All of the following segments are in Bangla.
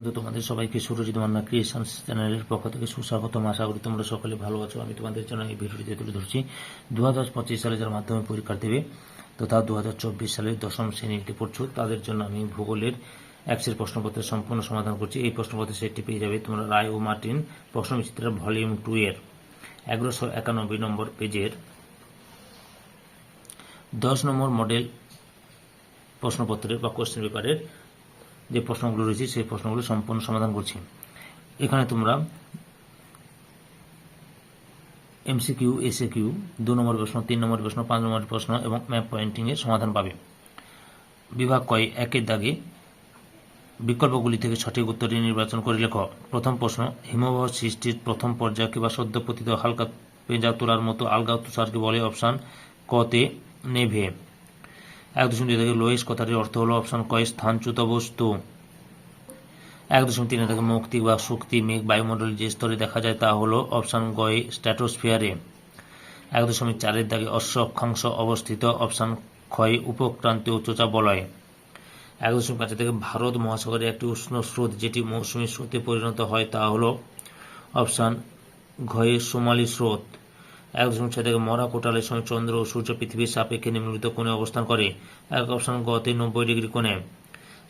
তোমাদের সবাইকে সুরজিৎ মান্না ক্রিয়েশনস চ্যানেলের পক্ষ থেকে সুস্বাগতম। আশা করি তোমরা সকলে ভালো আছো। আমি তোমাদের জন্য এই ভিডিওটিতে তুলে ধরছি। দু হাজার পঁচিশ সালে যারা মাধ্যমে পরীক্ষা দেবে তথা দু হাজার চব্বিশ সালের দশম শ্রেণীতে পড়ছো। তাদের জন্য আমি ভূগোলের এক্সের প্রশ্নপত্রের সম্পূর্ণ সমাধান করছি। এই প্রশ্নপত্রের সেটটি পেয়ে যাবে তোমরা রায় ও মার্টিন প্রশ্নবিচিত্রা ভলিউম টু এর এগারোশো একানব্বই নম্বর পেজের দশ নম্বর মডেল প্রশ্নপত্রের বা কোশ্চেন পেপারের যে প্রশ্নগুলো রয়েছে, সেই প্রশ্নগুলো সম্পূর্ণ সমাধান করছি। এখানে তোমরা এমসিকিউ এসএ কিউ দু নম্বর প্রশ্ন, তিন নম্বর প্রশ্ন, পাঁচ নম্বর প্রশ্ন এবং ম্যাপ পয়েন্টিং এর সমাধান পাবে। বিভাগ কয়, একের দাগে বিকল্পগুলি থেকে সঠিক উত্তরটি নির্বাচন করে লেখ। প্রথম প্রশ্ন, হিমবাহ সৃষ্টির প্রথম পর্যায়কে বা সদ্য পতিত হালকা পেঁজা তোলার মতো আলগা তুষারকে বলে অপশান কতে নেভে। এক দশমিক দুই থেকে লোয়েস কথাটির অর্থ হলো অপশন কয় স্থানচ্যুত বস্তু। এক দশমিক তিন থেকে মুক্তি বা শক্তি মেঘ বায়ুমণ্ডলের যে স্তরে দেখা যায় তা হলো অপশন গয় স্ট্র্যাটোস্ফিয়ারে এক দশমিক চারের দাগে অশ্ব অক্ষাংশ অবস্থিত অপশন ক্ষয় উপক্রান্তীয় উচ্চচাপ বলয়। এক দশমিক পাঁচ থেকে ভারত মহাসাগরের একটি উষ্ণ স্রোত যেটি মৌসুমী স্রোতে পরিণত হয় তা হলো অপশান ঘয়ে সোমালি স্রোত। এক দশমিক থেকে মরা কোটালের সময় চন্দ্র ও সূর্য পৃথিবীর সাপেক্ষে নিম্নলিখিত কোণে অবস্থান করে। এক অপশান গতে নব্বই ডিগ্রি কোণে।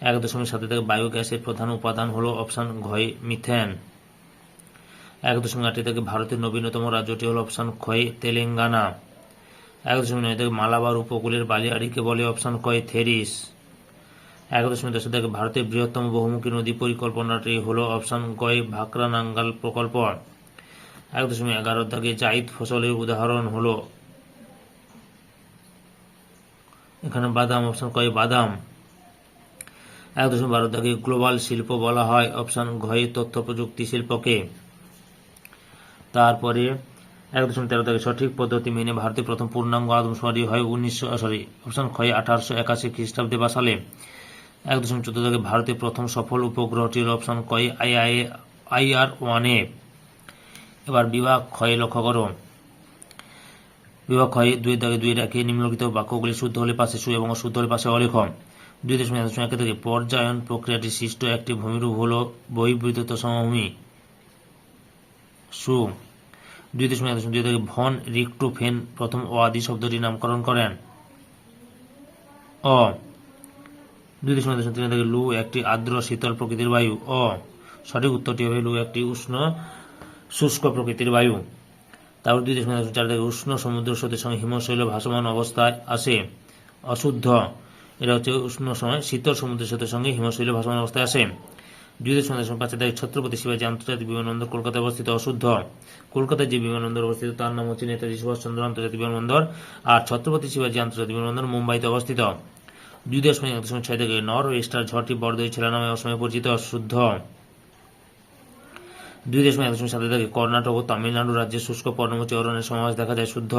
এক দশমিক সাত থেকে বায়ু গ্যাসের প্রধান উপাদান হল অপশান ঘয় মিথেন। এক দশমিক আট থেকে ভারতের নবীনতম রাজ্যটি হল অপশান ক্ষয় তেলেঙ্গানা। এক দশমিক নয় থেকে মালাবার উপকূলের বালিয়াড়িকে বলে অপশান কয় থেরিস। এক দশমিক দশ থেকে ভারতের বৃহত্তম বহুমুখী নদী পরিকল্পনাটি হল অপশান গয় ভাকরা নাঙ্গাল প্রকল্প। এক দশমিক এগারো দাগে জাইদ ফসলের উদাহরণ হলো, এখানে বাদাম অপশন কয় বাদাম। এক দশমিক বারো দাগে গ্লোবাল শিল্প বলা হয় অপশন ঘয় তথ্য প্রযুক্তি শিল্পকে। তারপরে এক দশমিক তেরো থেকে সঠিক পদ্ধতি মেনে ভারতে প্রথম পূর্ণাঙ্গ আদমশুমারি হয় উনিশশো সরি অপশন ক্ষয় আঠারোশো একাশি খ্রিস্টাব্দে বা সালে। এক দশমিক চোদ্দ থেকে ভারতে প্রথম সফল উপগ্রহটির অপশন কয় আই আই আই আর ওয়ানে এবার বিভাগ ক্ষয়ে লক্ষ্য করো। বিভাগ ক্ষয়ে দুই দাগে দুই রাখে নিম্নলিখিত বাক্যগুলি শুদ্ধ হলে পাশে সু এবং অশুদ্ধ হলে পাশে অলেখ। দুই দশমিক দশমিক এক থেকে পর্যায়ন প্রক্রিয়াটি সৃষ্ট একটি ভূমিরূপ হল বহির্বিদ্যুত সমভূমি। সু। দুই দশমিক দশমিক দুই থেকে ভন রিক্টোফেন প্রথম ও আদি শব্দটি নামকরণ করেন। অ। দুই দশমিক তিন থেকে লু একটি আর্দ্র শীতল প্রকৃতির বায়ু। অ। সঠিক উত্তরটি হবে লু একটি উষ্ণ শুষ্ক প্রকৃতির বায়ু। তারপর দুই দশমিক চার থেকে উষ্ণ সমুদ্র স্রোতের সঙ্গে হিমশৈল ভাসমান অবস্থায় আসে। অশুদ্ধ। এটা হচ্ছে উষ্ণ সময়, শীতল সমুদ্র স্রোতের সঙ্গে হিমশৈল ভাসমান অবস্থায় আসে। দুই দশমিক দশমিক পাঁচ থেকে ছত্রপতি শিবাজী আন্তর্জাতিক বিমানবন্দর কলকাতায় অবস্থিত অশুদ্ধ। কলকাতায় যে বিমানবন্দর অবস্থিত, তার নাম হচ্ছে নেতাজি সুভাষচন্দ্র আন্তর্জাতিক বিমানবন্দর। আর ছত্রপতি শিবাজী আন্তর্জাতিক বিমানবন্দর মুম্বাইতে অবস্থিত। দুই দশমিক ছয় থেকে নর ওয়েস্টার ঝড়টি বড়দই ছেলে নামে অসময়ে পরিচিত শুদ্ধ দুই দশমিক এক দশমিক সাত থেকে। কর্ণাটক ও তামিলনাড়ু রাজ্যে শুষ্ক পর্ণমোচী অরণ্যের সমাবেশ দেখা যায় শুদ্ধ।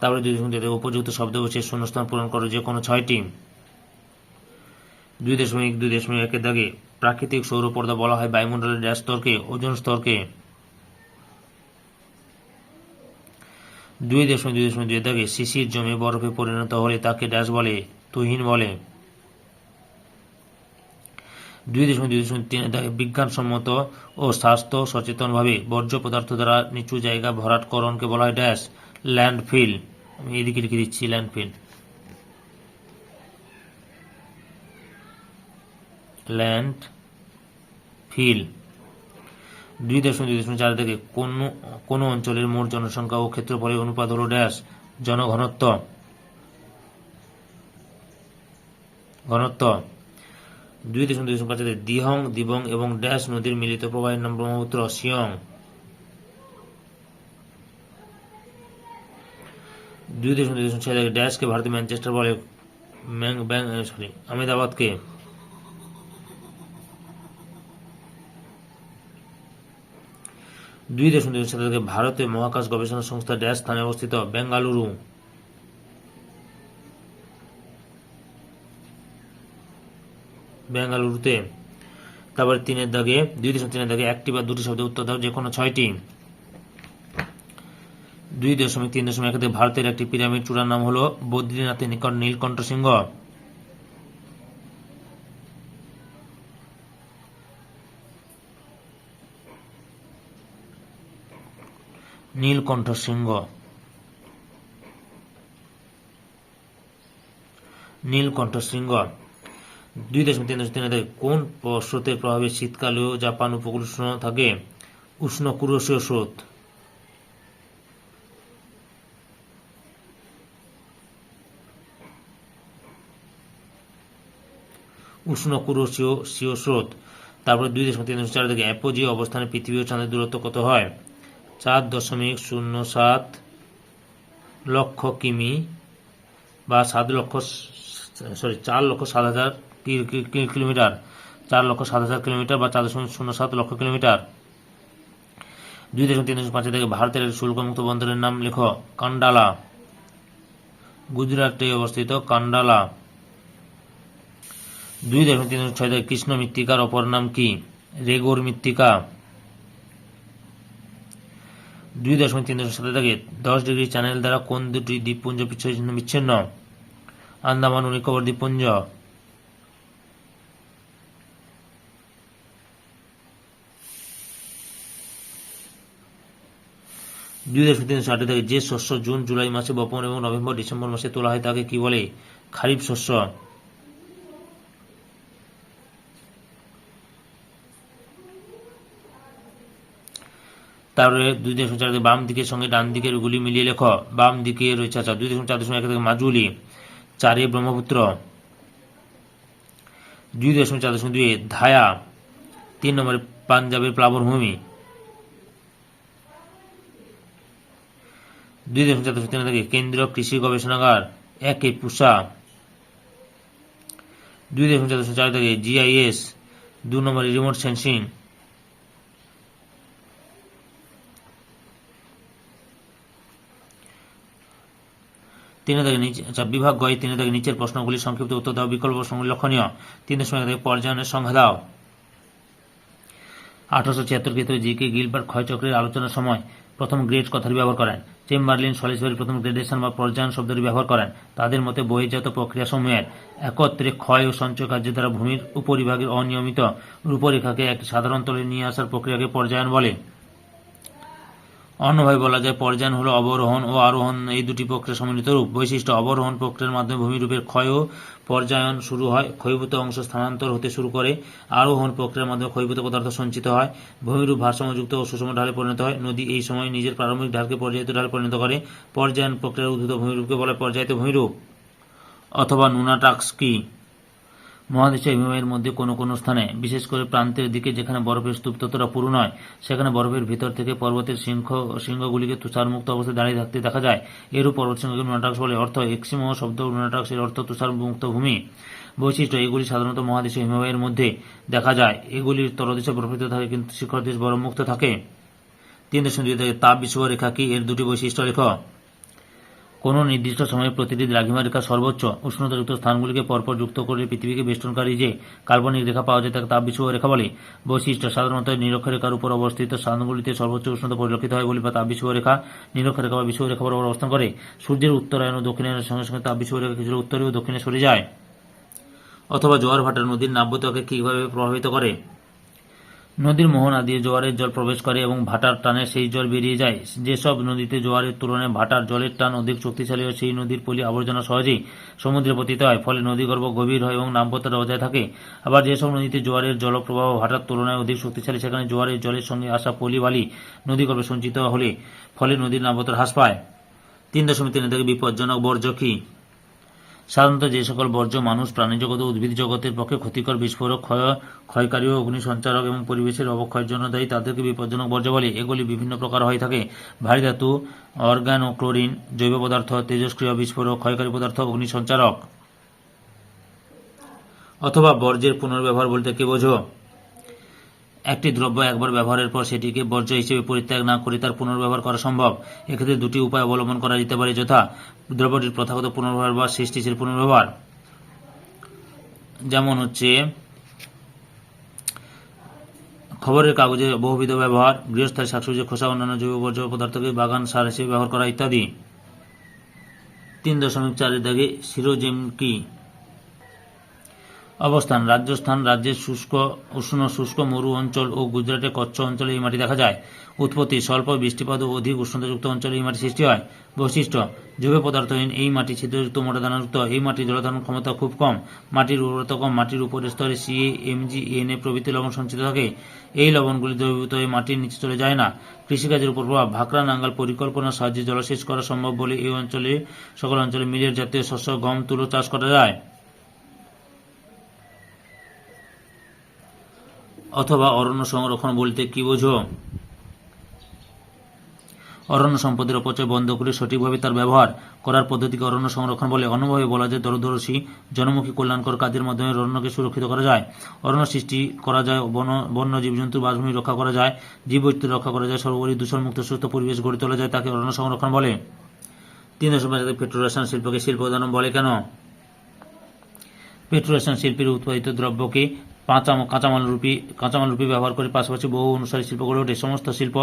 তারপরে দুই দশমিক উপযুক্ত শব্দ বসে শূন্যস্থান পূরণ করো যে কোনো ছয়টি। দুই দশমিক দুই দশমিক একের দাগে প্রাকৃতিক সৌর পর্দা বলা হয় বায়ুমণ্ডলের ড্যাশ স্তরকে, ওজন স্তরকে। দুই দশমিক দুই দশমিক দুই দাগে শিশির জমে বরফে পরিণত হলে তাকে ড্যাশ বলে, তুহিন বলে। দুই দশমিক দুই দশমিক তিন বিজ্ঞানসম্মত ও স্বাস্থ্য সচেতনভাবে বর্জ্য পদার্থ দ্বারা নিচু জায়গা ভরাটকরণকে বলা হয় ড্যাশ, ল্যান্ডফিল। আমি এদিকে লিখে দিচ্ছি, ল্যান্ডফিল। ল্যান্ড ফিল দুই দশমিক দুই দশমিক চার থেকে কোন কোন অঞ্চলের মোট জনসংখ্যা ও ক্ষেত্রফলের অনুপাত হল ড্যাশ, জনঘনত্ব। ঘনত্ব। দুই দশমিক দুই দশমিক পাঁচ দিহং, দিবং এবং ড্যাশ নদীর মিলিত প্রবাহের নাম ব্রহ্মপুত্র সিয়ং দুই দশমিক ছয় থেকে ড্যাশকে ভারতের ম্যানচেস্টার বলে ম্যাং, ব্যাং সরি, আহমেদাবাদকে। দুই দশমিক দুই সাত থেকে ভারতের মহাকাশ গবেষণা সংস্থা ড্যাশ স্থানে অবস্থিত বেঙ্গালুরু। বেঙ্গালুরুতে। তারপর তিনের দাগে, দুই দশমিক তিনের দাগে একটি বা দুটি শব্দের উত্তর দাও যে কোনো ছয়টি। দুই দশমিক, তিন দশমিক একাতে ভারতের একটি পিরামিড চূড়ার নাম হলো বদ্রীনাথের নিকট নীলকণ্ঠ সিংহ নীলকণ্ঠ সিংহ নীলকণ্ঠ সিংহ দুই দশমিক তিন দশমিক তিন কোন স্রোতের প্রভাবে শীতকালেও জাপান উপকূল উষ্ণ থাকে? উষ্ণ কুরসীয় স্রোত। উষ্ণ কুরসীয় স্রোত। তারপরে দুই দশমিক তিন দশমিক চার থেকে অ্যাপোজি অবস্থানে পৃথিবী ও চাঁদের দূরত্ব কত হয়? চার দশমিক শূন্য সাত লক্ষ কিমি বা সাত লক্ষ সরি চার লক্ষ সাত হাজার কিলোমিটার? চার লক্ষ সাত হাজার কিলোমিটার বা চার দশমিক শূন্য সাত লক্ষ কিলোমিটার। দুই দশমিক তিন দশমিক পাঁচ থেকে ভারতের শুল্কমুক্ত বন্দরের নাম লেখো কান্ডালা। গুজরাটে অবস্থিত কান্ডালা। দুই দশমিক তিন দশমিক ছয় থেকে কৃষ্ণ মৃত্তিকার অপর নাম কি? রেগোর মৃত্তিকা। দুই দশমিক তিন দশমিক সাত থেকে দশ ডিগ্রি চ্যানেল দ্বারা কোন দুটি দ্বীপপুঞ্জ বিচ্ছিন্ন বিচ্ছিন্ন? আন্দামান ও নিকোবর দ্বীপপুঞ্জ। দুই দশমিক তিন ষাট থেকে যে শস্য জুন, জুলাই মাসে বপন এবং নভেম্বর, ডিসেম্বর মাসে তোলা হয়, তাকে কি বলে? খারিফ শস্য। তারপরে দুই দশমিক চার বাম দিকের সঙ্গে ডান দিকের গুলি মিলিয়ে লেখ। বাম দিকে রয়েছে আচ্ছা দুই দশমিক চার দশমিক এক থেকে মাজুলি, চারে ব্রহ্মপুত্র, দুই দশমিক চার দশমিক দুই ধায়া, তিন নম্বরে পাঞ্জাবের প্লাবনভূমি দুই দশমিক চার তিন থেকে কেন্দ্রীয় কৃষি গবেষণাগার একে পুষা। দুই দশমিক চার দশমিক চার থেকে জিআইএস দু নম্বরে রিমোট সেন্সিং। তিন থেকে নিচে আচ্ছা বিভাগ গয় তিন থেকে নিচের প্রশ্নগুলি সংক্ষিপ্ত উত্তর দাও, বিকল্প প্রশ্নগুলি লক্ষণীয়। তিন দশমিক থেকে পর্যায়নের সংখ্যা দাও। আঠারোশো ছিয়াত্তর ক্ষেত্রে জি কে গিলবার্ট ক্ষয়চক্রের আলোচনার সময় প্রথম গ্রেড কথাটি ব্যবহার করেন। চেম্বারলিন সলিসবারি প্রথম গ্রেডেশন বা পর্যায়ন শব্দটি ব্যবহার করেন। তাদের মতে বহির্জাত প্রক্রিয়াসমূহের একত্রে ক্ষয় ও সঞ্চয় কার্য দ্বারা ভূমির উপরিভাগের অনিয়মিত রূপরেখাকে একটি সাধারণ তলে নিয়ে আসার প্রক্রিয়াকে পর্যায়ন বলে অন্যভাবে বলা যায়, পর্যায়ন হল অবরোহণ ও আরোহণ। এই দুটি প্রক্রিয়া সম্মিলিত রূপ। বৈশিষ্ট্য, অবরোহণ প্রক্রিয়ার মাধ্যমে ভূমিরূপের ক্ষয় ও পর্যায়ন শুরু হয়, ক্ষয়ভূত অংশ স্থানান্তর হতে শুরু করে, আরোহণ প্রক্রিয়ার মাধ্যমে ক্ষয়ভূত পদার্থ সঞ্চিত হয়, ভূমিরূপ ভারসাম্যযুক্ত ও সুষম ঢালে পরিণত হয়। নদী এই সময় নিজের প্রারম্ভিক ঢালকে পর্যায়িত ঢালে পরিণত করে। পর্যায়ন প্রক্রিয়ার উদ্ভূত ভূমিরূপকে বলে পর্যায়িত ভূমিরূপ অথবা নুনাটাক্স কি মহাদেশীয় হিমবাহের মধ্যে কোনো কোনো স্থানে, বিশেষ করে প্রান্তের দিকে যেখানে বরফের স্তূপ ততটা পুরু নয়, সেখানে বরফের ভিতর থেকে পর্বতের সিংহ, সিংহগুলিকে তুষারমুক্ত অবস্থায় দাঁড়িয়ে থাকতে দেখা যায়। এরূপ পর্বত নুনাটাক্স বলে অর্থ এক্সিমো শব্দ নুনাটাক্স এর অর্থ তুষারমুক্ত ভূমি। বৈশিষ্ট্য, এগুলি সাধারণত মহাদেশীয় হিমবাহের মধ্যে দেখা যায়। এগুলির তলদেশে বরফিত থাকে কিন্তু শিখর দেশ বরফমুক্ত থাকে। তিন দশমিক দুই থেকে তাপ বিষুব রেখা কি এর দুটি বৈশিষ্ট্য লেখ। কোনো নির্দিষ্ট সময়ে প্রতিটি দ্রাঘিমা রেখা সর্বোচ্চ উষ্ণতাযুক্ত স্থানগুলিকে পরপর যুক্ত করে পৃথিবীকে বেষ্টনকারী যে কাল্পনিক রেখা পাওয়া যায় তাকে তাপ বিষুব রেখা বলে। বৈশিষ্ট্য, সাধারণত নিরক্ষরেখার উপর অবস্থিত স্থানগুলিতে সর্বোচ্চ উষ্ণতা পরিলক্ষিত হয় বলে বা তাপ বিষুব রেখা নিরক্ষরেখা বা বিষুব রেখা বরাবর অবস্থান করে। সূর্যের উত্তরায়ণ ও দক্ষিণায়নের সঙ্গে সঙ্গে তাপ বিষুব রেখা কিছুটা উত্তরে ও দক্ষিণে সরে যায়। অথবা জোয়ার ভাটা নদীর নাব্যতাকে কীভাবে প্রভাবিত করে? নদীর মোহনা দিয়ে জোয়ারের জল প্রবেশ করে এবং ভাটার টানে সেই জল বেরিয়ে যায়। যেসব নদীতে জোয়ারের তুলনায় ভাটার জলের টান অধিক শক্তিশালী হয়, সেই নদীর পলি আবর্জনা সহজেই সমুদ্রে পতিত হয়, ফলে নদীগর্ভ গভীর হয় এবং নাব্যতাটা বজায় থাকে। আবার যেসব নদীতে জোয়ারের জলপ্রবাহ ভাটার তুলনায় অধিক শক্তিশালী, সেখানে জোয়ারের জলের সঙ্গে আসা পলি বালি নদীগর্ভে সঞ্চিত হলে ফলে নদীর নাব্যতা হ্রাস পায়। তিন দশমিক তিন থেকে বিপজ্জনক বর্জ্য কি? সাধারণত যে সকল বর্জ্য মানুষ প্রাণীজগত উদ্ভিদ জগতের পক্ষে ক্ষতিকর, বিস্ফোরক, ক্ষয় ক্ষয়কারী ও অগ্নি সঞ্চারক এবং পরিবেশের অবক্ষয়ের জন্য দায়ী, তাদেরকে বিপজ্জনক বর্জ্য বলে। এগুলি বিভিন্ন প্রকার হয়ে থাকে। ভারী ধাতু অর্গান ও ক্লোরিন জৈব পদার্থ, তেজস্ক্রিয় বিস্ফোরক, ক্ষয়কারী পদার্থ অগ্নি সঞ্চারক অথবা বর্জ্যের পুনর্ব্যবহার বলতে কি বোঝো? একটি দ্রব্য একবার ব্যবহারের পর সেটিকে বর্জ্য হিসেবে পরিত্যাগ না করে তার পুনর্ব্যবহার করা সম্ভব। এক্ষেত্রে দুটি উপায় অবলম্বন করা যেতে পারে, যথা দ্রব্যটির প্রথাগত পুনর্ব্যবহার বা সৃষ্টিশীল পুনর্ব্যবহার। যেমন হচ্ছে, খবরের কাগজে বহুবিধ ব্যবহার গৃহস্থায় শাকসবজি, খোসা, অন্যান্য জৈব বর্জ্য পদার্থকে বাগান, সার হিসেবে ব্যবহার করা ইত্যাদি। তিন দশমিক চারের দাগে সিরোজেম কি? অবস্থান রাজস্থান রাজ্যের শুষ্ক, উষ্ণ শুষ্ক মরু অঞ্চল ও গুজরাটের কচ্ছ অঞ্চলে এই মাটি দেখা যায়। উৎপত্তি স্বল্প, বৃষ্টিপাত ও অধিক উষ্ণতাযুক্ত অঞ্চলে এই মাটি সৃষ্টি হয়। বৈশিষ্ট্য জৈব পদার্থহীন এই মাটি ছিদ্রযুক্ত মোটা দানাযুক্ত। এই মাটির জলধারণ ক্ষমতা খুব কম। মাটির উর্বরতা কম। মাটির উপরের স্তরে সিএ এমজি এনএ প্রভৃতি লবণ সঞ্চিত থাকে। এই লবণগুলি দ্রবীভূত হয়ে মাটির নিচে চলে যায় না। কৃষিকাজের উপর প্রভাব। ভাকরা নাঙ্গাল পরিকল্পনার সাহায্যে জলসেচ করা সম্ভব বলে এই অঞ্চলে সকল অঞ্চলে মিলের জাতীয় শস্য, গম, তুলো চাষ করা যায়। অথবা অরণ্য সংরক্ষণ বলতে কি বোঝো? অরণ্য সম্পদের অপচয় বন্ধ করে সঠিকভাবে তার ব্যবহার করার পদ্ধতিকে অরণ্য সংরক্ষণ বলে। অন্যভাবে বলা যায়, দরদর্শী জনমুখী কল্যাণকর কাজের মাধ্যমে অরণ্যকে সুরক্ষিত করা যায়। অরণ্য সৃষ্টি করা যায়, বন, বন্য জীবজন্তুর বাসভূমি রক্ষা করা যায়, জীববৈচিত্র্য রক্ষা করা যায়, সর্বোপরি দূষণমুক্ত, সুস্থ পরিবেশ গড়ে তোলা যায় তাকে অরণ্য সংরক্ষণ বলে। তিন দশম বাজারে পেট্রোরাসায়ন শিল্পকে শিল্প উদাহরণ বলে কেন? পেট্রোরেশন শিল্পের উৎপাদিত দ্রব্যকে কাঁচা কাঁচামাল রূপী, কাঁচামাল রূপে ব্যবহার করে পাশাপাশি বহু অনুসারী শিল্প গড়ে ওঠে সমস্ত শিল্প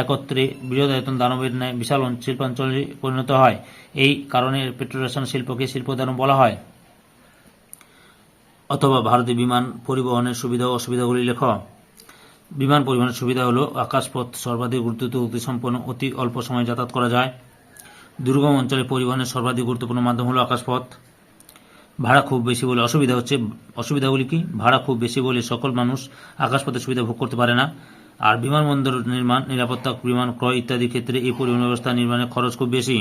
একত্রে বৃহদায়তন দানবের ন্যায় বিশাল শিল্পাঞ্চলে পরিণত হয়। এই কারণে পেট্রোরেশন শিল্পকে শিল্পোদ্যান বলা হয়। অথবা ভারতীয় বিমান পরিবহনের সুবিধা ও অসুবিধাগুলি লেখ। বিমান পরিবহনের সুবিধা হলো আকাশপথ সর্বাধিক গুরুত্ব সম্পন্ন অতি অল্প সময়ে যাতায়াত করা যায়। দুর্গম অঞ্চলে পরিবহনের সর্বাধিক গুরুত্বপূর্ণ মাধ্যম হলো আকাশপথ। ভাড়া খুব বেশি বলে অসুবিধা হচ্ছে। অসুবিধাগুলি কি? ভাড়া খুব বেশি বলে সকল মানুষ আকাশপথের সুবিধা ভোগ করতে পারে না। আর বিমানবন্দর নির্মাণ, নিরাপত্তা, বিমান ক্রয় ইত্যাদি ক্ষেত্রে এই পরিবহন ব্যবস্থা নির্মাণের খরচ খুব বেশি।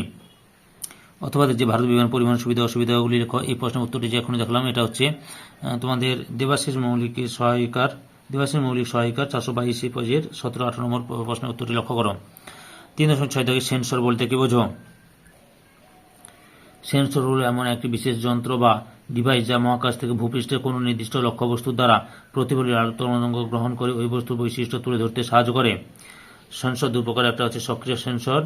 অথবা যে ভারত বিমান পরিবহন সুবিধা অসুবিধাগুলি লেখো এই প্রশ্নের উত্তরটি যে এখন দেখলাম, এটা হচ্ছে তোমাদের দেবাশিস মৌলিকের সহায়িকার, দেবাশিস মৌলিক সহায়িকার চারশো বাইশ পেজের সতেরো আঠারো নম্বর প্রশ্নের উত্তরটি লক্ষ্য করো। তিন দশমিক ছয় থেকে সেন্সর বলতে কি বোঝো? সেন্সর হল এমন একটি বিশেষ যন্ত্র বা ডিভাইস যা মহাকাশ থেকে ভূপৃষ্ঠে কোনো নির্দিষ্ট লক্ষ্যবস্তুর দ্বারা প্রতিফলিত আলোক তরঙ্গ গ্রহণ করে ওই বস্তুর বৈশিষ্ট্য তুলে ধরতে সাহায্য করে। সেন্সর দু প্রকার, একটা হচ্ছে সক্রিয় সেন্সর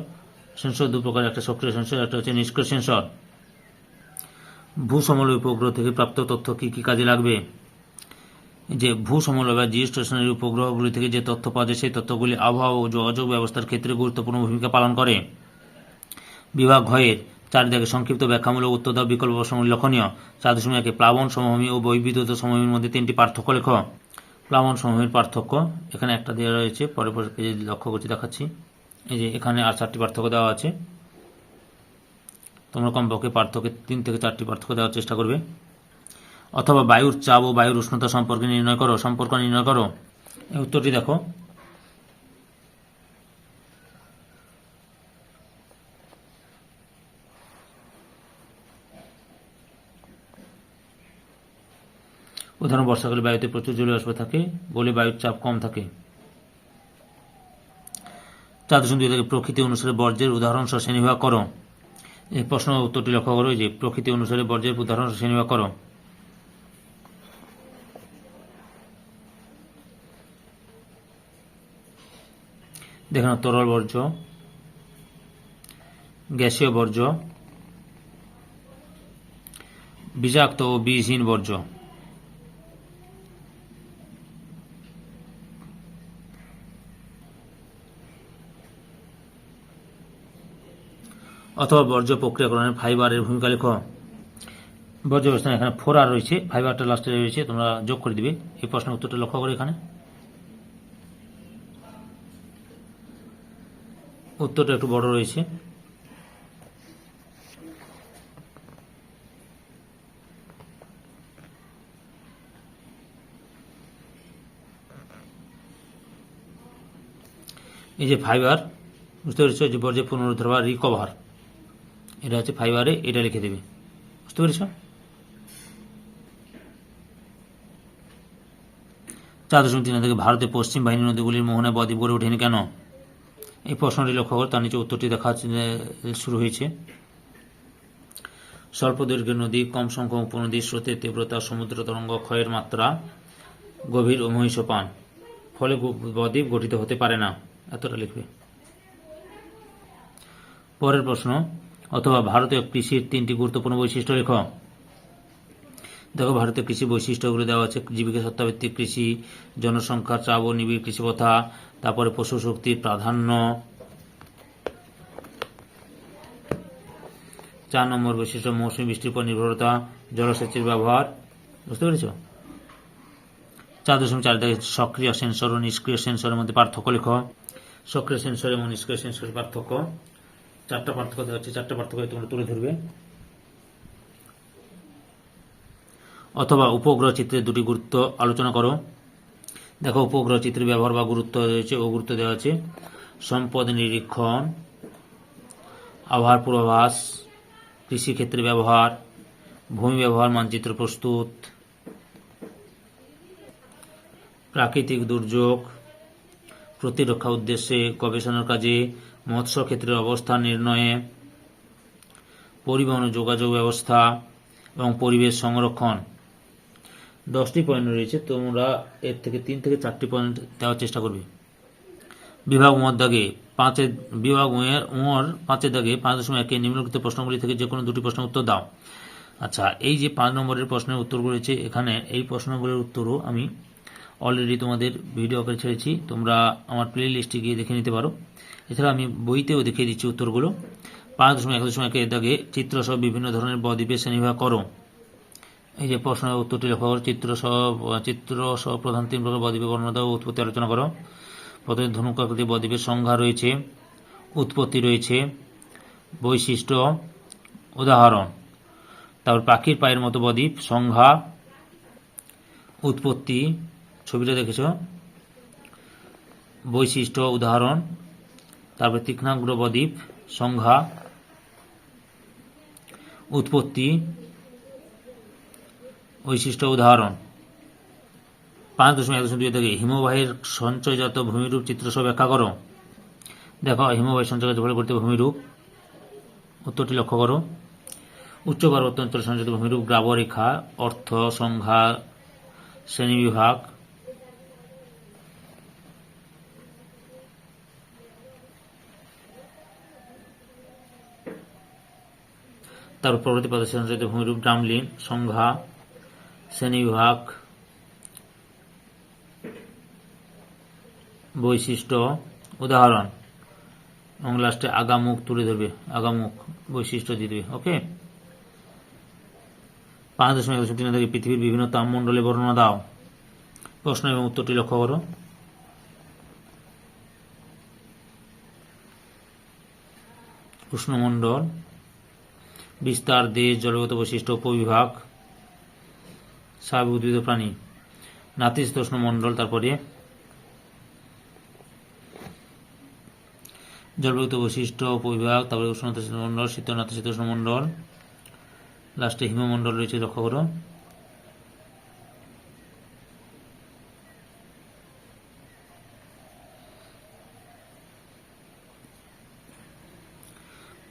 সেন্সর দু প্রকার, একটা সক্রিয় সেন্সর, একটা হচ্ছে নিষ্ক্রিয় সেন্সর। ভূসমলয় উপগ্রহ থেকে প্রাপ্ত তথ্য কি কি কাজে লাগবে? যে ভূসমল বা জিও স্টেশনারি উপগ্রহগুলি থেকে যে তথ্য পাওয়া যায়, সেই তথ্যগুলি আবহাওয়া ও যোগাযোগ ব্যবস্থার ক্ষেত্রে গুরুত্বপূর্ণ ভূমিকা পালন করে। বিভাগ চারিদিকে সংক্ষিপ্ত ব্যাখ্যামূলক উত্তর দেওয়া বিকল্প প্রসঙ্গ লক্ষণীয় চার দশমিক একে প্লাবন সমভূমি ও বৈবিধ্যতা সমভূমির মধ্যে তিনটি পার্থক্য লেখ। প্লাবন সমভূমির পার্থক্য, এখানে একটা দেওয়া রয়েছে পরে পরে লক্ষ্য করছি দেখাচ্ছি। এই যে এখানে আর চারটি পার্থক্য দেওয়া আছে। তোমরা কমপক্ষে পার্থক্য তিন থেকে চারটি পার্থক্য দেওয়ার চেষ্টা করবে। অথবা বায়ুর চাপ ও বায়ুর উষ্ণতা সম্পর্কে নির্ণয় করো, সম্পর্ক নির্ণয় করো। উত্তরটি দেখো। উদাহরণ বর্ষাকালে বায়ুতে প্রচুর জলীয় বাষ্প থাকে, বলে বায়ুর চাপ কম থাকে। চার দশমিক দুই থেকে প্রকৃতি অনুসারে বর্জ্যের উদাহরণ সহ শ্রেণীভাগ করো। এই প্রশ্ন উত্তরটি লক্ষ্য করো যে, প্রকৃতি অনুসারে বর্জ্যের উদাহরণ শ্রেণীভাগ করো। দেখেন তরল বর্জ্য, গ্যাসীয় বর্জ্য, বিষাক্ত ও বিষহীন বর্জ্য। অথবা বর্জ্য প্রক্রিয়াকরণের ফাইবারের ভূমিকা লেখ। বর্জ্য ব্যবস্থা এখানে ফোর আর রয়েছে, ফাইবারটা লাস্টে রয়েছে, তোমরা যোগ করে দিবে। এই প্রশ্নের উত্তরটা লক্ষ্য করে এখানে। উত্তরটা একটু বড় রয়েছে। এই যে ফাইবার, বুঝতে পেরেছ যে বর্জ্য পুনরুদ্ধার বা রিকভার এটা হচ্ছে ফাইবারে এটা লিখে দেবে। বুঝতে পেরেছ? চার দশমিক তিন থেকে ভারতের পশ্চিম বাহিনী নদীগুলির মোহনায় বদ্বীপ গড়ে ওঠেনি কেন? এই প্রশ্নটি লক্ষ্য করে তার নিচে উত্তরটি দেখা শুরু হয়েছে। স্বল্প দৈর্ঘ্যের নদী, কম সংখ্যক উপনদী স্রোতের তীব্রতা, সমুদ্র তরঙ্গ ক্ষয়ের মাত্রা, গভীর ও মহিষপান ফলে বদ্বীপ গঠিত হতে পারে না। এতটা লিখবে। পরের প্রশ্ন অথবা ভারতীয় কৃষির তিনটি গুরুত্বপূর্ণ বৈশিষ্ট্য লেখ। দেখো, ভারতীয় কৃষি বৈশিষ্ট্যগুলো দেওয়া আছে, জীবিকা সত্তাভিত্তিক কৃষি, জনসংখ্যা চাপ ও নিবিড় কৃষি প্রথা, তারপরে পশু শক্তির প্রাধান্য। চার নম্বর বৈশিষ্ট্য, মৌসুমী বৃষ্টির উপর নির্ভরতা, জলসেচের ব্যবহার। বুঝতে পেরেছ? চার দশমিক চার দাগে সক্রিয় সেন্সর ও নিষ্ক্রিয় সেন্সরের মধ্যে পার্থক্য লেখ। সক্রিয় সেন্সর এবং নিষ্ক্রিয় সেন্সরের পার্থক্য। চারটা পার্থক্য দেওয়া হচ্ছে, চারটা পার্থক্য তোমরা তুলে ধরবে। অথবা উপগ্রহ চিত্রের দুটি গুরুত্ব আলোচনা করো। দেখো, উপগ্রহ চিত্রের ব্যবহার বা গুরুত্ব রয়েছে ও গুরুত্ব দেওয়া আছে সম্পদ নিরীক্ষণ, আবহাওয়ার পূর্বাভাস কৃষিক্ষেত্রে ব্যবহার, ভূমি ব্যবহার, মানচিত্র প্রস্তুত, প্রাকৃতিক দুর্যোগ, প্রতিরক্ষা উদ্দেশ্যে গবেষণার কাজে মৎস্য ক্ষেত্রের অবস্থান নির্ণয়ে পরিবহন ও যোগাযোগ ব্যবস্থা এবং পরিবেশ সংরক্ষণ। দশটি পয়েন্ট রয়েছে, তোমরা এর থেকে তিন থেকে চারটি পয়েন্ট দেওয়ার চেষ্টা করবে। বিভাগ উমর দাগে পাঁচের বিভাগ উমের, উমর পাঁচের দাগে পাঁচ দশমিক একে নিম্নলিখিত প্রশ্নগুলি থেকে যে কোনো দুটি প্রশ্নের উত্তর দাও। আচ্ছা এই যে পাঁচ নম্বরের প্রশ্নের উত্তর রয়েছে, এখানে এই প্রশ্নগুলোর উত্তরও আমি অলরেডি তোমাদের ভিডিও আকারে ছেড়েছি। তোমরা আমার প্লে লিস্টে গিয়ে দেখে নিতে পারো। এছাড়া আমি বইতেও দেখিয়ে দিচ্ছি উত্তরগুলো। পাঁচ দশমিক এক দশমিক একের দাগে চিত্রসহ বিভিন্ন ধরনের বদ্বীপের শ্রেণীভাগ করো। এই যে প্রশ্নের উত্তরটি লক্ষ্য করো চিত্র সহ চিত্র সহ প্রধান তিন প্রকার বদ্বীপের বর্ণনা উৎপত্তি আলোচনা করো। প্রথমে ধনুকাকৃতি বদ্বীপের সংজ্ঞা রয়েছে, উৎপত্তি রয়েছে, বৈশিষ্ট্য, উদাহরণ। তারপর পাখির পায়ের মতো বদ্বীপ, সংজ্ঞা, উৎপত্তি, ছবিটা দেখেছ? বৈশিষ্ট্য, উদাহরণ তারপর তীক্ষ্ণাগ্র বদ্বীপ সংজ্ঞা উৎপত্তি, বৈশিষ্ট্য, উদাহরণ। পাঁচ দশমিক এক দশমিক দুই থেকে হিমবাহের সঞ্চয়জাত ভূমিরূপ চিত্র চিত্রসহ ব্যাখ্যা করো। দেখো, হিমবাহের সঞ্চয়জাত ফলে করতে ভূমিরূপ। উত্তরটি লক্ষ্য করো। উচ্চ পার্বত্য অঞ্চল সঞ্চিত ভূমিরূপ, গ্রাবরেখা, অর্থ সংখ্যা শ্রেণীবিভাগ তারপর পরবর্তী পদে সঞ্চিত ভূমিরূপ ডামলিন সংজ্ঞা শ্রেণীবিভাগ বৈশিষ্ট্য, উদাহরণ। এবং লাস্টে আগামুখ তুলে ধরবে, আগামুখ বৈশিষ্ট্য দিয়ে দেবে ওকে পাঁচ দশমিক একশো তিন থেকে পৃথিবীর বিভিন্ন তাপমণ্ডলে বর্ণনা দাও। প্রশ্ন এবং উত্তরটি লক্ষ্য করো। উষ্ণমণ্ডল বিস্তার দেশ জলগত বৈশিষ্ট্য উপবিভাগ স্বাভাবিক উদ্ভিদ প্রাণী নাতিশীতোষ্ণ মণ্ডল তারপরে জলবায়ুত বৈশিষ্ট্য উপবিভাগ, তারপরে উষ্ণতা মণ্ডল শীত নাতিশীতোষ্ণ মণ্ডল, লাস্টে হিমমণ্ডল রয়েছে, লক্ষ্য করো।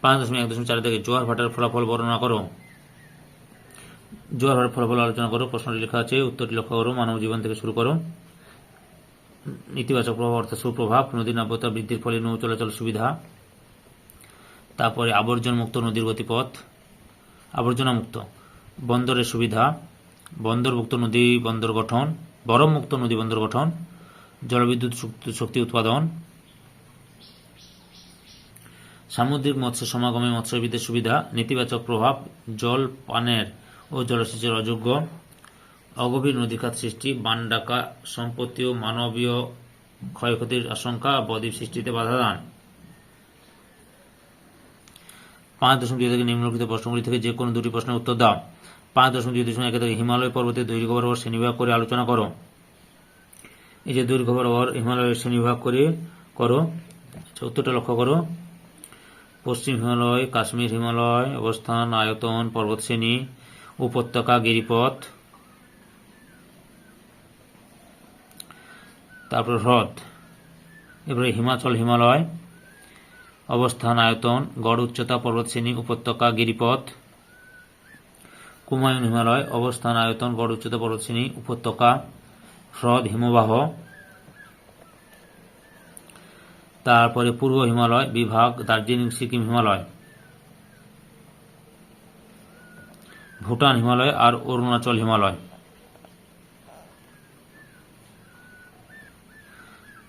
পাঁচ দশমিক এক দশমিক চার থেকে জোয়ার ভাটার ফলাফল বর্ণনা করো। জোয়ার ভাটার ফলাফল আলোচনা করো, প্রশ্নটি লেখা আছে, উত্তরটি লক্ষ্য করো, মানব জীবন থেকে শুরু করো। ইতিবাচক প্রভাব অর্থাৎ সুপ্রভাব নদীর নাব্যতা বৃদ্ধির ফলে নৌ চলাচল সুবিধা। তারপরে আবর্জন মুক্ত নদীর গতিপথ, আবর্জনা মুক্ত, বন্দরের সুবিধা বন্দরমুক্ত নদী বন্দর গঠন বরফ মুক্ত নদী বন্দর গঠন, জলবিদ্যুৎ শক্তি- শক্তি উৎপাদন সামুদ্রিক মৎস্য সমাগমে মৎস্যবিদের সুবিধা, নেতিবাচক প্রভাব, জল, পানের ও জলসেচের অযোগ্য, অগভীর নদীখাত সৃষ্টি, বান ডাকা, সম্পত্তি ও মানবীয় ক্ষয়ক্ষতির আশঙ্কা, বদ্বীপ সৃষ্টিতে বাধা দান। পাঁচ দশমিক দুই থেকে নিম্নলিখিত প্রশ্নগুলি থেকে যে কোনো দুটি প্রশ্নের উত্তর দাও। পাঁচ দশমিক দুই দশমিক এক থেকে হিমালয় পর্বতের দৈর্ঘ্য বরাবর শ্রেণীবিভাগ করে আলোচনা করো। এই যে দৈর্ঘ্য বরাবর হিমালয়ের শ্রেণীবিভাগ করে করো উত্তরটা লক্ষ্য করো। পশ্চিম হিমালয়, কাশ্মীর হিমালয় অবস্থান আয়তন পর্বতশ্রেণী, উপত্যকা গিরিপথ, তারপর হ্রদ এবারে হিমাচল হিমালয়, অবস্থান আয়তন, গড় উচ্চতা পর্বতশ্রেণী, উপত্যকা গিরিপথ, কুমায়ুন হিমালয়, অবস্থান আয়তন, গড় উচ্চতা পর্বতশ্রেণী, উপত্যকা, হ্রদ হিমবাহ তারপরে পূর্ব হিমালয় বিভাগ, দার্জিলিং, সিকিম হিমালয়। ভুটান হিমালয় আর অরুণাচল হিমালয়।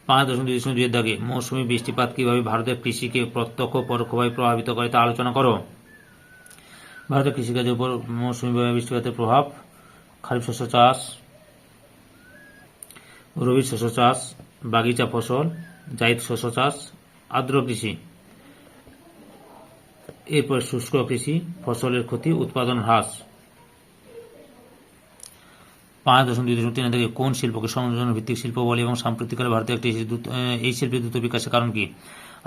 পাঁচ দশমিক দুই দশমিক দুইয়ের দাগে মৌসুমি বৃষ্টিপাত কীভাবে ভারতের কৃষিকে প্রত্যক্ষ পরোক্ষভাবে প্রভাবিত করে তা আলোচনা করো। ভারতের কৃষিকাজের উপর মৌসুমি বৃষ্টিপাতের প্রভাব, খারিফ শস্য চাষ, রবি শস্য চাষ, বাগিচা ফসল জায়দ শস্য চাষ, আর্দ্র কৃষি, এরপর শুষ্ক কৃষি, ফসলের ক্ষতি, উৎপাদন হ্রাস। পাঁচ দশমিক দুই দশমিক তিন থেকে কোন শিল্পকে সংযোজন ভিত্তিক শিল্প বলে এবং সাম্প্রতিককালে ভারতে একটি এই শিল্পের দ্রুত বিকাশের কারণ কি?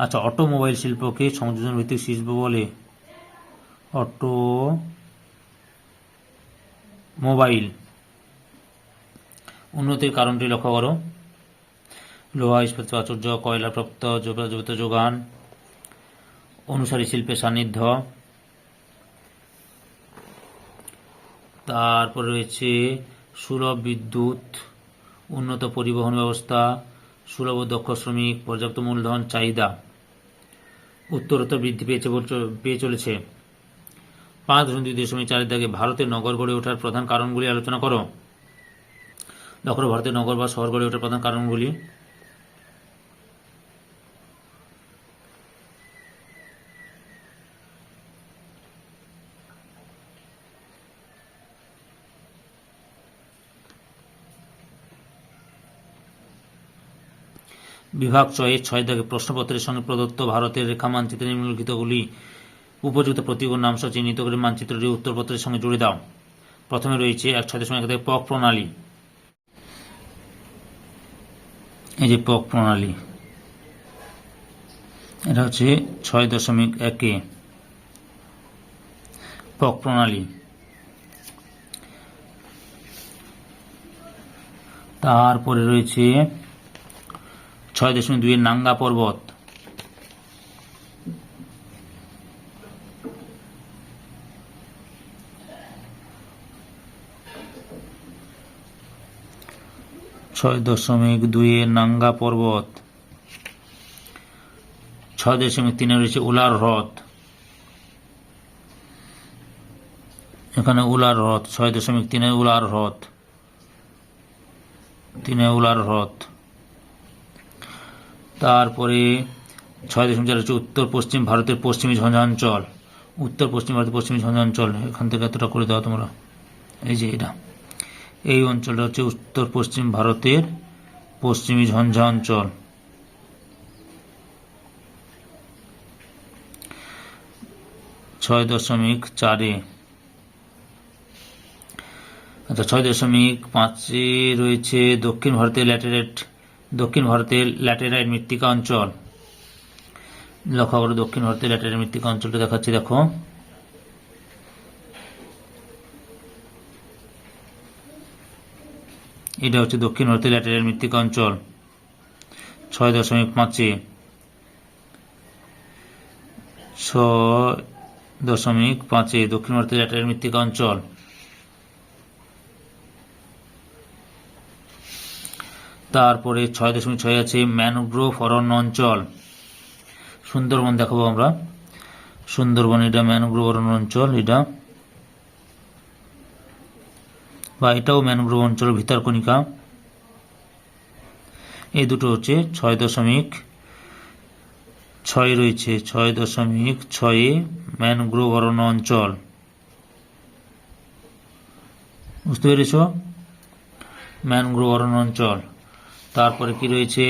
আচ্ছা অটোমোবাইল শিল্পকে সংযোজন ভিত্তিক শিল্প বলে অটো মোবাইল উন্নতির কারণটি লক্ষ্য করো। লোহা ইস্পাত প্রাচুর্য কয়লা প্রাপ্ত যোগাযোগ যোগান, অনুসারী শিল্পের সান্নিধ্য। তারপর রয়েছে সুলভ বিদ্যুৎ, উন্নত পরিবহন ব্যবস্থা, সুলভ দক্ষ শ্রমিক, পর্যাপ্ত মূলধন, চাহিদা। উত্তরোত্তর বৃদ্ধি পেয়েছে পেয়ে চলেছে। পাঁচ দশমিক দুই দশমিক চারের দাগে ভারতের নগর গড়ে ওঠার প্রধান কারণগুলি আলোচনা করো। দেখো ভারতের নগর বা শহর গড়ে ওঠার প্রধান কারণগুলি বিভাগ ছয়ে ছয় দাগে প্রশ্নপত্রের সঙ্গে প্রদত্ত ভারতের রেখা মানচিত্রে নিম্নলিখিতগুলি উপযুক্ত প্রতীক নাম সহ চিহ্নিত করে মানচিত্রটি উত্তরপত্রের সঙ্গে জুড়ে দাও। প্রথমে রয়েছে এক ছয় দশমিক এক পক প্রণালী। এই যে পক প্রণালী, এটা হচ্ছে ছয় দশমিক একে পক প্রণালী। তারপরে রয়েছে ছয় দশমিক দুই নাঙ্গা পর্বত। ছয় দশমিক দুই নাঙ্গা পর্বত। ছয় দশমিক তিনে রয়েছে উলার হ্রদ। এখানে উলার হ্রদ, ছয় দশমিক তিনে উলার হ্রদ। তিনে উলার হ্রদ। তারপরে ছয় দশমিক চার হচ্ছে উত্তর পশ্চিম ভারতের পশ্চিমী ঝঞ্ঝাঞ্চল। উত্তর পশ্চিম ভারতের পশ্চিমী ঝঞ্ঝাঞ্চল। এখান থেকে এতটা করে দাও তোমরা। এই যে এটা। এই অঞ্চলটা হচ্ছে উত্তর পশ্চিম ভারতের পশ্চিমী ঝঞ্ঝাঞ্চল। ছয় দশমিক চারে। আচ্ছা ছয় দশমিক পাঁচে রয়েছে দক্ষিণ ভারতের ল্যাটেরাইট দক্ষিণ ভারতের ল্যাটেরাইট মৃত্তিকা অঞ্চল। লক্ষ্য করো, দক্ষিণ ভারতের ল্যাটেরাইট মৃত্তিকা অঞ্চলটা দেখাচ্ছি, দেখো। এটা হচ্ছে দক্ষিণ ভারতের ল্যাটেরাইট মৃত্তিকা অঞ্চল, ছয় দশমিক পাঁচে। ছয় দশমিক পাঁচে দক্ষিণ ভারতের ল্যাটেরাইট মৃত্তিকা অঞ্চল। তারপরে ছয় দশমিক ছয় আছে ম্যানগ্রোভ অরণ্য অঞ্চল। সুন্দরবন দেখাবো আমরা। সুন্দরবন, এটা ম্যানগ্রোভ অরণ্য অঞ্চল, এটা। বা এটাও ম্যানগ্রোভ অঞ্চল ভিতরকণিকা এই দুটো হচ্ছে ছয় দশমিক ছয় রয়েছে, ছয় দশমিক ছয়ে ম্যানগ্রোভ অরণ্য অঞ্চল। বুঝতে পেরেছ? ম্যানগ্রোভ অরণ্য অঞ্চল। তারপরে কি রয়েছে?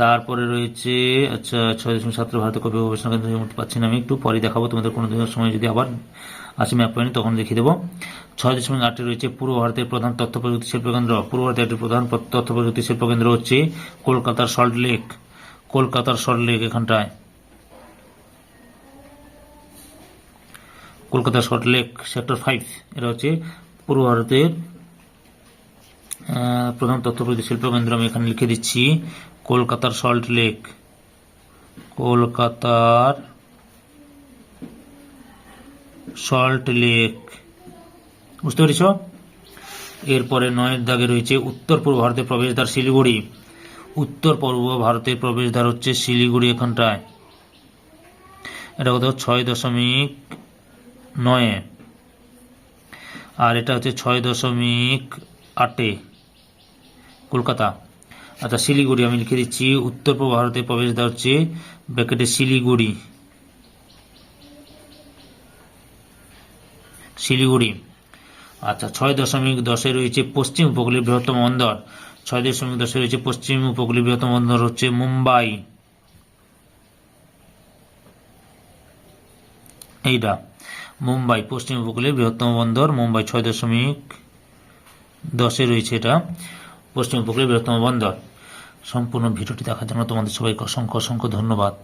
তারপরে রয়েছে আচ্ছা ছয় দশমিক সতেরো ভারতের কবি গবেষণা কেন্দ্র পাচ্ছি না আমি, একটু পরে দেখাবো তোমাদের কোনো দিনের সময়, যদি আবার আসি ম্যাপ পয়েন্ট, তখন দেখিয়ে দেবো। ছয় দশমিক আটে রয়েছে পূর্ব ভারতের প্রধান তথ্য প্রযুক্তি শিল্প কেন্দ্র। পূর্ব ভারতের একটি প্রধান তথ্য প্রযুক্তি শিল্প কেন্দ্র হচ্ছে কলকাতার সল্ট লেক, কলকাতার সল্ট লেক এখানটায়। কলকাতার সল্ট লেক, সেক্টর ফাইভ এটা হচ্ছে পূর্ব ভারতের প্রধান তথ্য প্রযুক্তি শিল্প কেন্দ্র আমি এখানে লিখে দিচ্ছি। কলকাতার সল্ট লেক। কলকাতার সল্ট লেক। বুঝতে পেরেছ? এরপরে নয়ের দাগে রয়েছে উত্তর পূর্ব ভারতের প্রবেশদ্বার শিলিগুড়ি। উত্তর পূর্ব ভারতের প্রবেশদ্বার হচ্ছে শিলিগুড়ি এখানটায়। এটা কত ছয় দশমিক নয়ে। আর এটা হচ্ছে ছয় দশমিক আটে। কলকাতা। আচ্ছা শিলিগুড়ি, আমি লিখে দিচ্ছি উত্তর পূর্ব ভারতের প্রবেশদ্বার হচ্ছে ব্যাকেটে শিলিগুড়ি। শিলিগুড়ি। আচ্ছা ছয় দশমিক দশে রয়েছে পশ্চিম উপকূলের বৃহত্তম বন্দর। ছয় দশমিক দশে রয়েছে পশ্চিম উপকূলীয় বৃহত্তম বন্দর হচ্ছে মুম্বাই। এইটা, মুম্বাই, পশ্চিম উপকূলের বৃহত্তম বন্দর। মুম্বাই ছয় দশমিক দশে রয়েছে এটা। পশ্চিম উপকূলের বৃহত্তম বন্দর সম্পূর্ণ ভিডিওটি দেখার জন্য তোমাদের সবাইকে অসংখ্য অসংখ্য ধন্যবাদ।